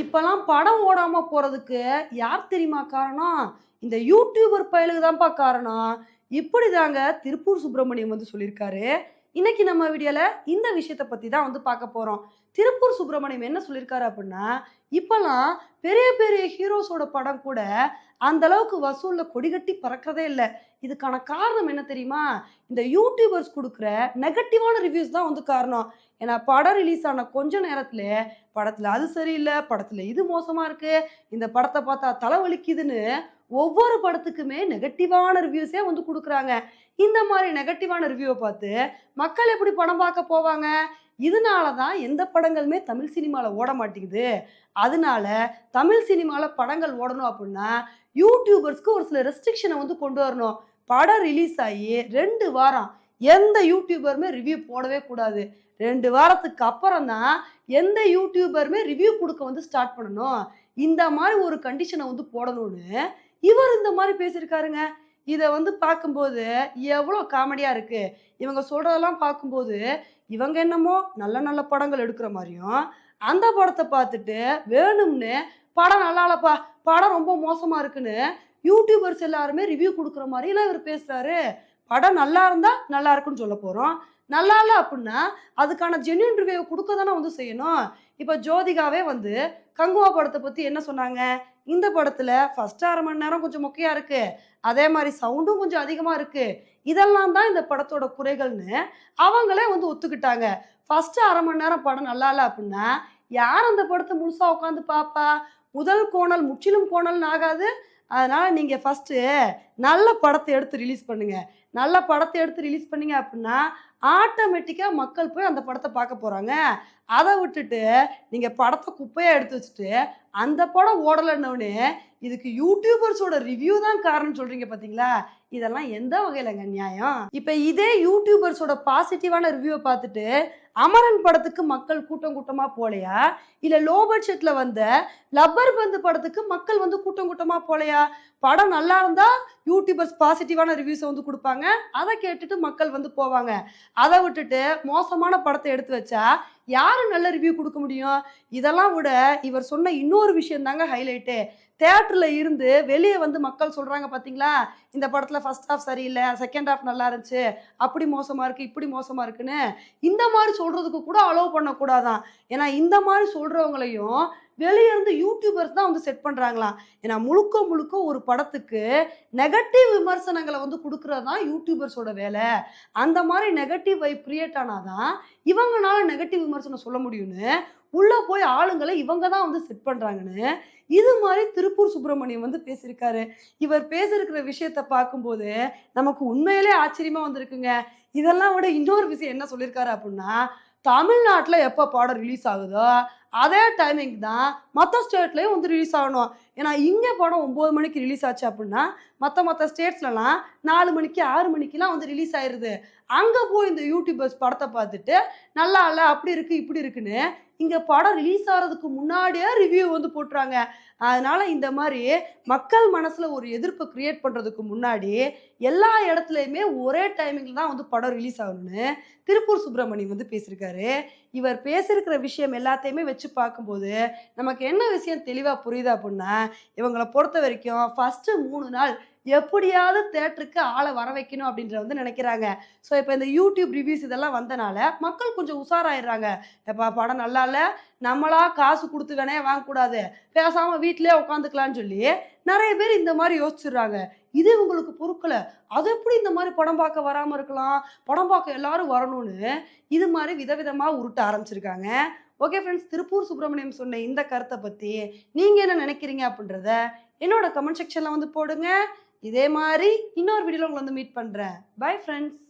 இப்போலாம் படம் ஓடாமல் போகிறதுக்கு யார் தெரியுமா காரணம்? இந்த யூடியூபர் பயலுக்கு தான்ப்பா காரணம். இப்படிதாங்க திருப்பூர் சுப்பிரமணியம் வந்து சொல்லியிருக்காரு. இன்னைக்கு நம்ம வீடியோவில் இந்த விஷயத்தை பற்றி தான் வந்து பார்க்க போகிறோம் திருப்பூர் சுப்பிரமணியம் என்ன சொல்லியிருக்காரு அப்படின்னா இப்போல்லாம் பெரிய பெரிய ஹீரோஸோட படம் கூட அந்த அளவுக்கு வசூலில் கொடிகட்டி பறக்கிறதே இல்லை. இதுக்கான காரணம் என்ன தெரியுமா? இந்த யூடியூபர்ஸ் கொடுக்குற நெகட்டிவான ரிவ்யூஸ் தான் வந்து காரணம். ஏன்னா படம் ரிலீஸ் ஆன கொஞ்ச நேரத்தில் படத்தில் அது சரியில்லை படத்தில் இது மோசமாக இருக்குது இந்த படத்தை பார்த்தா தலைவலிக்குதுன்னு ஒவ்வொரு படத்துக்குமே நெகட்டிவான ரிவ்யூஸே வந்து கொடுக்குறாங்க. இந்த மாதிரி நெகட்டிவான ரிவ்யூவை பார்த்து மக்கள் எப்படி படம் பார்க்க போவாங்க? இதனால தான் எந்த படங்களுமே தமிழ் சினிமாவில் ஓட மாட்டேங்குது. அதனால தமிழ் சினிமாவில் படங்கள் ஓடணும் அப்படின்னா யூடியூபர்ஸ்க்கு ஒரு சில ரெஸ்ட்ரிக்ஷனை வந்து கொண்டு வரணும். படம் ரிலீஸ் ஆகி ரெண்டு வாரம் எந்த யூடியூபருமே ரிவ்யூ போடவே கூடாது. ரெண்டு வாரத்துக்கு அப்புறம் தான் எந்த யூடியூபருமே ரிவ்யூ கொடுக்க வந்து ஸ்டார்ட் பண்ணணும். இந்த மாதிரி ஒரு கண்டிஷனை வந்து போடணும்னு இவர் இந்த மாதிரி பேசியிருக்காருங்க. இதை வந்து பார்க்கும்போது எவ்வளோ காமெடியாக இருக்குது இவங்க சொல்கிறதெல்லாம் பார்க்கும்போது இவங்க என்னமோ நல்ல நல்ல படங்கள் எடுக்கிற மாதிரியும் அந்த படத்தை பார்த்துட்டு வேணும்னு படம் நல்லா இல்லப்பா படம் ரொம்ப மோசமாக இருக்குன்னு யூடியூபர்ஸ் எல்லாருமே ரிவ்யூ கொடுக்குற மாதிரிலாம் இவர் பேசுகிறாரு படம் நல்லா இருந்தால் நல்லா இருக்குன்னு சொல்ல போகிறோம் நல்லா இல்லை அப்படின்னா அதுக்கான ஜென்யூன் ரிவ்யூ கொடுக்க தானே வந்து செய்யணும். இப்போ ஜோதிகாவே வந்து கங்குவா படத்தை பற்றி என்ன சொன்னாங்க? இந்த படத்தில் ஃபஸ்ட்டு அரை மணி நேரம் கொஞ்சம் மொக்கையாக இருக்குது அதே மாதிரி சவுண்டும் கொஞ்சம் அதிகமாக இருக்குது இதெல்லாம் தான் இந்த படத்தோட குறைகள்னு அவங்களே வந்து ஒத்துக்கிட்டாங்க. ஃபஸ்ட்டு அரை மணி நேரம் படம் நல்லா இல்லை அப்படின்னா யார் அந்த படத்தை முழுசாக உட்காந்து பார்ப்பா? முதல் கோணல் முற்றிலும் கோணல்னு ஆகாது. அதனால் நீங்கள் ஃபஸ்ட்டு நல்ல படத்தை எடுத்து ரிலீஸ் பண்ணுங்க. நல்ல படத்தை எடுத்து ரிலீஸ் பண்ணீங்க அப்படின்னா ஆட்டோமேட்டிக்காக மக்கள் போய் அந்த படத்தை பார்க்க போகிறாங்க அதை விட்டுட்டு நீங்கள் படத்தை குப்பையாக எடுத்து வச்சுட்டு அந்த படம் ஓடலைன்னொடனே இதுக்கு யூடியூபர்ஸோட ரிவ்யூ தான் காரணம் சொல்கிறீங்க பார்த்தீங்களா இதெல்லாம் எந்த வகையிலங்க நியாயம்? இப்போ இதே யூடியூபர்ஸோட பாசிட்டிவான ரிவ்யூவை பார்த்துட்டு அமரன் படத்துக்கு மக்கள் கூட்டம் கூட்டமாக போலையா? இல்லை லோ பட்ஜெட்டில் வந்த லப்பர் பந்து படத்துக்கு மக்கள் வந்து கூட்டம் கூட்டமாக போகலையா படம் நல்லா இருந்தால் யூடியூபர்ஸ் பாசிட்டிவான ரிவ்யூஸை வந்து கொடுப்பாங்க. அதை கேட்டுட்டு மக்கள் வந்து போவாங்க. அதை விட்டுட்டு மோசமான படத்தை எடுத்து வச்சா யாரும் நல்ல ரிவ்யூ கொடுக்க முடியும்? இதெல்லாம் விட இவர் சொன்ன இன்னொரு விஷயம் தாங்க ஹைலைட்டு தேட்டரில் இருந்து வெளியே வந்து மக்கள் சொல்கிறாங்க பார்த்தீங்களா இந்த படத்தில் ஃபஸ்ட் ஹாஃப் சரியில்லை செகண்ட் ஹாஃப் நல்லா இருந்துச்சு அப்படி மோசமாக இருக்குது இப்படி மோசமாக இருக்குன்னு இந்த மாதிரி சொல்கிறதுக்கு கூட அலோவ் பண்ணக்கூடாதான். ஏன்னா இந்த மாதிரி சொல்கிறவங்களையும் வெளியே இருந்து யூடியூபர்ஸ் தான் வந்து செட் பண்ணுறாங்களாம் ஏன்னா முழுக்க முழுக்க ஒரு படத்துக்கு நெகட்டிவ் விமர்சனங்களை வந்து கொடுக்குறது தான் யூடியூபர்ஸோட வேலை. அந்த மாதிரி நெகட்டிவ் வைப் கிரியேட் ஆனாதான் இவங்கனால நெகட்டிவ் விமர்சனம் சொல்ல முடியும்னு உள்ளே போய் ஆளுங்களை இவங்க தான் வந்து செட் பண்ணுறாங்கன்னு இது மாதிரி திருப்பூர் சுப்பிரமணியம் வந்து பேசியிருக்காரு. இவர் பேசியிருக்கிற விஷயத்த பார்க்கும்போது நமக்கு உண்மையிலே ஆச்சரியமாக வந்திருக்குங்க. இதெல்லாம் விட இன்னொரு விஷயம் என்ன சொல்லியிருக்காரு அப்படின்னா தமிழ்நாட்டில் எப்போ பாடம் ரிலீஸ் ஆகுதோ அதே டைமிங் தான் மற்ற ஸ்டேட்லேயும் வந்து ரிலீஸ் ஆகணும். ஏன்னா இங்கே படம் ஒம்பது மணிக்கு ரிலீஸ் ஆச்சு அப்படின்னா மற்ற மற்ற ஸ்டேட்ஸ்லலாம் நாலு மணிக்கு ஆறு மணிக்கெலாம் வந்து ரிலீஸ் ஆயிடுது அங்கே போய் இந்த யூடியூபர்ஸ் படத்தை பார்த்துட்டு நல்லா இல்லை அப்படி இருக்குது இப்படி இருக்குன்னு இங்கே படம் ரிலீஸ் ஆகிறதுக்கு முன்னாடியே ரிவ்யூ வந்து போட்டுறாங்க. அதனால் இந்த மாதிரி மக்கள் மனசில் ஒரு எதிர்ப்பு க்ரியேட் பண்ணுறதுக்கு முன்னாடி எல்லா இடத்துலையுமே ஒரே டைமிங்கில் தான் வந்து படம் ரிலீஸ் ஆகணும்னு திருப்பூர் சுப்பிரமணியம் வந்து பேசியிருக்காரு. இவர் பேசியிருக்கிற விஷயம் எல்லாத்தையுமே வச்சு பார்க்கும்போது நமக்கு என்ன விஷயம் தெளிவாக புரியுது அப்படின்னா இவங்களை பொறுத்த வரைக்கும் ஃபஸ்ட்டு மூணு நாள் எப்படியாவது தேட்டருக்கு ஆளை வர வைக்கணும் அப்படின்ற வந்து நினைக்கிறாங்க. ஸோ இப்போ இந்த யூடியூப் ரிவ்யூஸ் இதெல்லாம் வந்தனால மக்கள் கொஞ்சம் உஷாராயிடுறாங்க. எப்பா படம் நல்லா இல்லை நம்மளா காசு கொடுத்து வேணே வாங்கக்கூடாது பேசாமல் வீட்டிலே உட்காந்துக்கலான்னு சொல்லி நிறைய பேர் இந்த மாதிரி யோசிச்சிடுறாங்க. இது உங்களுக்கு பொறுக்கலை. அது எப்படி இந்த மாதிரி படம் பார்க்க வராமல் இருக்கலாம்? படம் பார்க்க எல்லாரும் வரணும்னு இது மாதிரி விதவிதமாக உருட்ட ஆரம்பிச்சிருக்காங்க. ஓகே ஃப்ரெண்ட்ஸ் திருப்பூர் சுப்பிரமணியம் சொன்ன இந்த கருத்தை பற்றி நீங்கள் என்ன நினைக்கிறீங்க அப்படின்றத என்னோட கமெண்ட் செக்ஷனில் வந்து போடுங்க. இதே மாதிரி இன்னொரு வீடியோவில் உங்களை வந்து மீட் பண்ணுறேன் பை ஃப்ரெண்ட்ஸ்